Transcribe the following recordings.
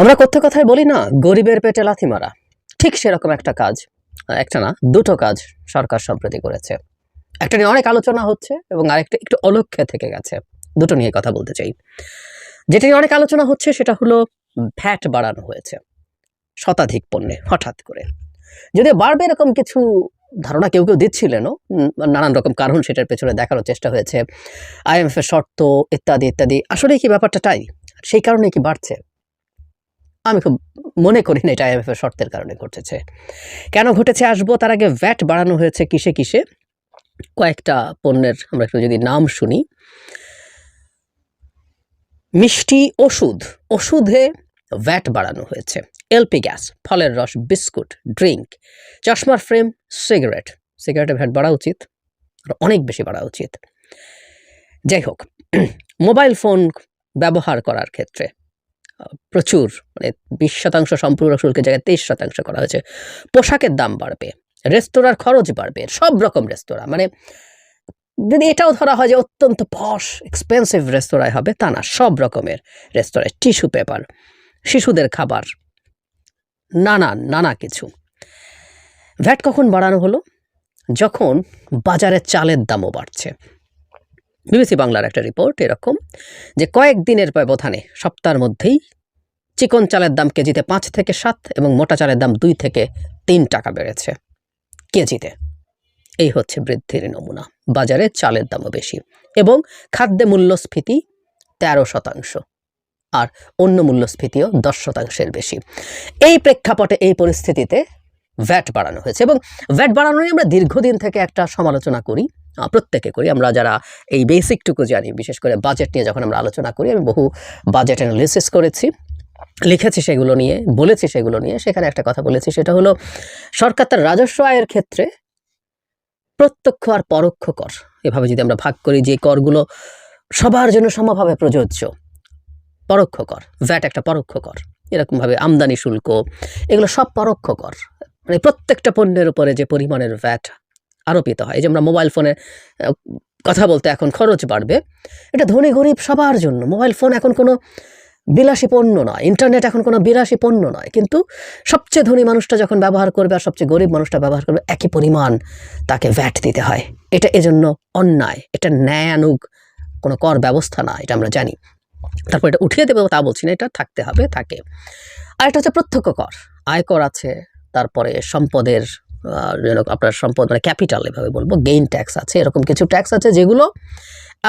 আমরা কথ্য কথায় বলি না, গরিবের পেটে লাথি মারা। ঠিক সেরকম একটা কাজ, একটা না, দুটো কাজ সরকার সম্প্রতি করেছে। একটা নিয়ে অনেক আলোচনা হচ্ছে এবং আরেকটা একটু অলক্ষ্যে থেকে গেছে। দুটো নিয়ে কথা বলতে চাই। যেটা নিয়ে অনেক আলোচনা হচ্ছে সেটা হলো, ভ্যাট বাড়ানো হয়েছে, শতাধিক পণ্যে, হঠাৎ করে। যদি বাড়বে এরকম কিছু ধারণা কেউ কেউ দিচ্ছিলেনও নানান রকম কারণ সেটার পেছনে দেখানোর চেষ্টা হয়েছে। আইএমএফ এর শর্ত, ইত্যাদি ইত্যাদি। আসলে কি ব্যাপারটা তাই? সেই কারণে কি বাড়ছে? আমি খুব মনে করি না এটা আইএমএফ এর শর্তের কারণে ঘটেছে। কেন ঘটেছে আসব? তার আগে ভ্যাট বাড়ানো হয়েছে কিসে কিসে? কয়েকটা পণ্যের আমরা একটু যদি নাম শুনি। মিষ্টি ওষুধ, ওষুধে ভ্যাট বাড়ানো হয়েছে। এলপি গ্যাস, ফলের রস, বিস্কুট, ড্রিঙ্ক, চশমার ফ্রেম, সিগারেট। সিগারেটে ভ্যাট বাড়া উচিত অনেক বেশি বাড়া উচিত। যাই হোক, মোবাইল ফোন ব্যবহার করার ক্ষেত্রে প্রচুর মানে বিশ শতাংশ সম্পূর্ণ শুল্কের জায়গায় তেইশ শতাংশ করা হয়েছে। পোশাকের দাম বাড়বে, রেস্তোরাঁর খরচ বাড়বে, সব রকম রেস্তোরাঁ। মানে যদি এটাও ধরা হয় যে অত্যন্ত পশ এক্সপেন্সিভ রেস্তোরাঁয় হবে, তা না, সব রকমের রেস্তোরাঁয় টিস্যু পেপার শিশুদের খাবার, নানা নানা কিছু। ভ্যাট কখন বাড়ানো হলো? যখন বাজারে চালের দামও বাড়ছে। বিবিসি বাংলার একটা রিপোর্ট এরকম যে কয়েকদিনের ব্যবধানে সপ্তাহের মধ্যেই চিকন চালের দাম কেজিতে পাঁচ থেকে সাত এবং মোটা চালের দাম দুই থেকে তিন টাকা বেড়েছে। কেজিতে। এই হচ্ছে বৃদ্ধির নমুনা। বাজারে চালের দামও বেশি এবং খাদ্য মূল্যস্ফীতি তেরো শতাংশ আর অন্য মূল্যস্ফীতিও দশ শতাংশের বেশি। এই প্রেক্ষাপটে এই পরিস্থিতিতে ভ্যাট বাড়ানো হয়েছে এবং ভ্যাট বাড়ানো নিয়ে আমরা দীর্ঘদিন থেকে একটা সমালোচনা করি। প্রত্যেকে করি। আমরা যারা এই বেসিকটুকু জানি, বিশেষ করে বাজেট নিয়ে যখন আমরা আলোচনা করি, আমি বহু বাজেট অ্যানালিসিস করেছি। লিখেছি সেগুলো নিয়ে, বলেছি সেগুলো নিয়ে, সেখানে একটা কথা বলেছি, সেটা হলো, সরকার তার রাজস্ব আয়ের ক্ষেত্রে প্রত্যক্ষ আর পরোক্ষ কর। এভাবে যদি আমরা ভাগ করি, যে করগুলো সবার জন্য সমভাবে প্রযোজ্য, পরোক্ষ কর ভ্যাট একটা পরোক্ষ কর, এরকমভাবে আমদানি শুল্ক, এগুলো সব পরোক্ষ কর। মানে প্রত্যেকটা পণ্যের উপরে যে পরিমাণের ভ্যাট আরোপিত হয়। যে আমরা মোবাইল ফোনে কথা বলতে এখন খরচ বাড়বে, এটা ধনী গরিব সবার জন্য। মোবাইল ফোন এখন কোনো বিলাসী পণ্য নয় ইন্টারনেট এখন কোনো বিলাসী পণ্য নয়। কিন্তু সবচেয়ে ধনী মানুষটা যখন ব্যবহার করবে আর সবচেয়ে গরিব মানুষটা ব্যবহার করবে, একই পরিমাণ তাকে ভ্যাট দিতে হয়। এটা এজন্য অন্যায়, এটা ন্যায়ানুগ কোনো কর ব্যবস্থা না, এটা আমরা জানি। তারপর এটা উঠিয়ে দেবো, তা বলছি না, এটা থাকতে হবে, থাকে। আর এটা হচ্ছে প্রত্যক্ষ কর। আয়কর আছে, তারপরে সম্পদের আপনার সম্পদ মানে ক্যাপিটাল এভাবে বলব গেইন ট্যাক্স আছে, এরকম কিছু ট্যাক্স আছে যেগুলো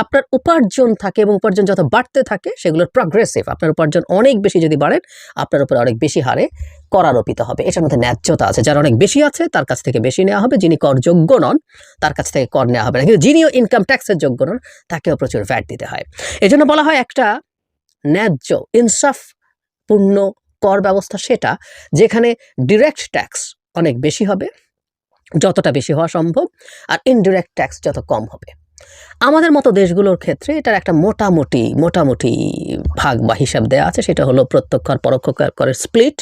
আপনার উপার্জন থাকে এবং উপার্জন যত বাড়তে থাকে সেগুলোর প্রগ্রেসিভ আপনার উপার্জন অনেক বেশি যদি বাড়েন, আপনার উপরে অনেক বেশি হারে কর আরোপিত হবে। এটার মধ্যে ন্যায্যতা আছে। যার অনেক বেশি আছে, তার কাছ থেকে বেশি নেওয়া হবে। যিনি করযোগ্য নন, তার কাছ থেকে কর নেওয়া হবে না। কিন্তু যিনিও ইনকাম ট্যাক্সের যোগ্য নন, তাকেও প্রচুর ভ্যাট দিতে হয়। এজন্য বলা হয় একটা ন্যায্য, ইনসাফপূর্ণ কর ব্যবস্থা সেটা, যেখানে ডিরেক্ট ট্যাক্স অনেক বেশি হবে যতটা বেশি হওয়া সম্ভব আর ইনডিরেক্ট ট্যাক্স যত কম হবে। আমাদের মতো দেশগুলোর ক্ষেত্রে এটার একটা মোটামুটি মোটামুটি ভাগ বা হিসাব দেওয়া আছে, সেটা হলো প্রত্যক্ষ আর পরোক্ষ কর- করের স্প্লিট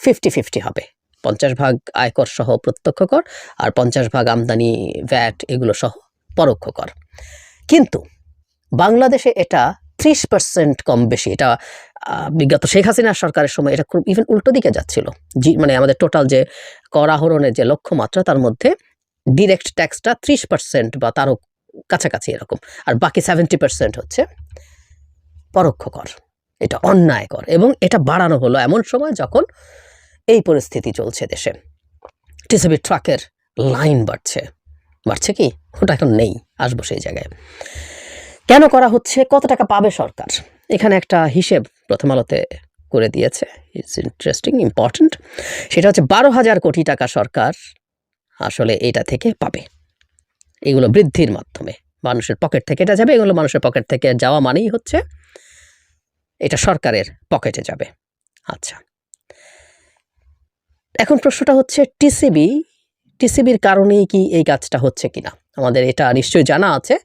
ফিফটি ফিফটি হবে। পঞ্চাশ ভাগ আয়কর সহ প্রত্যক্ষ কর আর পঞ্চাশ ভাগ আমদানি ভ্যাট এগুলো সহ পরোক্ষ কর। কিন্তু বাংলাদেশে এটা ত্রিশ পার্সেন্ট কম বেশি। এটা বিগত শেখ হাসিনার সরকারের সময় এটা খুব ইভেন উল্টো দিকে যাচ্ছিল। জি মানে আমাদের টোটাল যে কর আহরণের যে লক্ষ্যমাত্রা, তার মধ্যে ডিরেক্ট ট্যাক্সটা ত্রিশ পার্সেন্ট বা তারও কাছাকাছি এরকম। আর বাকি সেভেন্টি পার্সেন্ট হচ্ছে পরোক্ষ কর। এটা অন্যায় কর। এবং এটা বাড়ানো হলো এমন সময় যখন এই পরিস্থিতি চলছে দেশে। টিসিবি ট্রাকের লাইন বাড়ছে। বাড়ছে কি? ওটা এখন নেই। আসব সেই জায়গায়। কেন করা হচ্ছে? কত টাকা পাবে সরকার? এখানে একটা হিসেব প্রথম আলোতে করে দিয়েছে। ইটস ইন্টারেস্টিং ইম্পর্ট্যান্ট সেটা হচ্ছে বারো হাজার কোটি টাকা সরকার আসলে এটা থেকে পাবে। এগুলো বৃদ্ধির মাধ্যমে। মানুষের পকেট থেকে এটা যাবে, এগুলো মানুষের পকেট থেকে যাওয়া মানেই হচ্ছে এটা সরকারের পকেটে যাবে। আচ্ছা। এখন প্রশ্নটা হচ্ছে, টিসিবি, টিসিবির কারণেই কি এই কাজটা হচ্ছে কিনা? আমাদের এটা নিশ্চয়ই জানা আছে।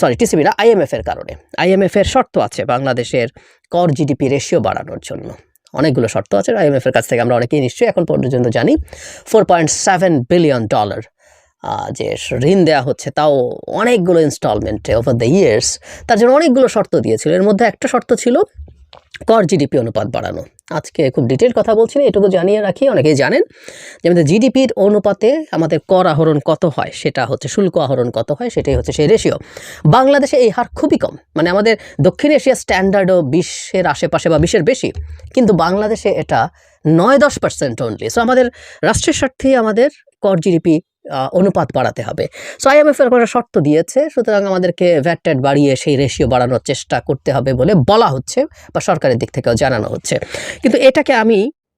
সরি টিসিবি না আইএমএফ এর কারণে। আইএমএফের শর্ত আছে বাংলাদেশের কর জিডিপি রেশিও বাড়ানোর জন্য। অনেকগুলো শর্ত আছে আইএমএফ এর কাছ থেকে আমরা অনেকেই নিশ্চয়ই এখন পর্যন্ত জানি। Four point seven billion dollar যে ঋণ দেওয়া হচ্ছে তাও অনেকগুলো ইনস্টলমেন্টে ওভার দ্য ইয়ার্স তার জন্য অনেকগুলো শর্ত দিয়েছিল। এর মধ্যে একটা শর্ত ছিল কর জিডিপি অনুপাত বাড়ানো। আজকে খুব ডিটেল কথা বলছি না, এটুকু জানিয়ে রাখি, অনেকেই জানেন যে আমাদের জিডিপির অনুপাতে আমাদের কর আহরণ কত হয়, সেটা হচ্ছে শুল্ক আহরণ কত হয়, সেটাই হচ্ছে সেই রেশিও বাংলাদেশে এই হার খুবই কম মানে আমাদের দক্ষিণ এশিয়ার স্ট্যান্ডার্ডও বিশের আশেপাশে বা বিশের বেশি, কিন্তু বাংলাদেশে এটা নয় দশ পার্সেন্ট অনলি সো আমাদের রাষ্ট্রের স্বার্থেই আমাদের কর জিডিপি অনুপাত বাড়াতে হবে। সো আইএমএফ এর একটা শর্ত দিয়েছে, সুতরাং আমাদেরকে ভ্যাট ট্যাট বাড়িয়ে সেই রেশিও বাড়ানোর চেষ্টা করতে হবে বলে বলা হচ্ছে বা সরকারের দিক থেকেও জানানো হচ্ছে। কিন্তু এটাকে আমি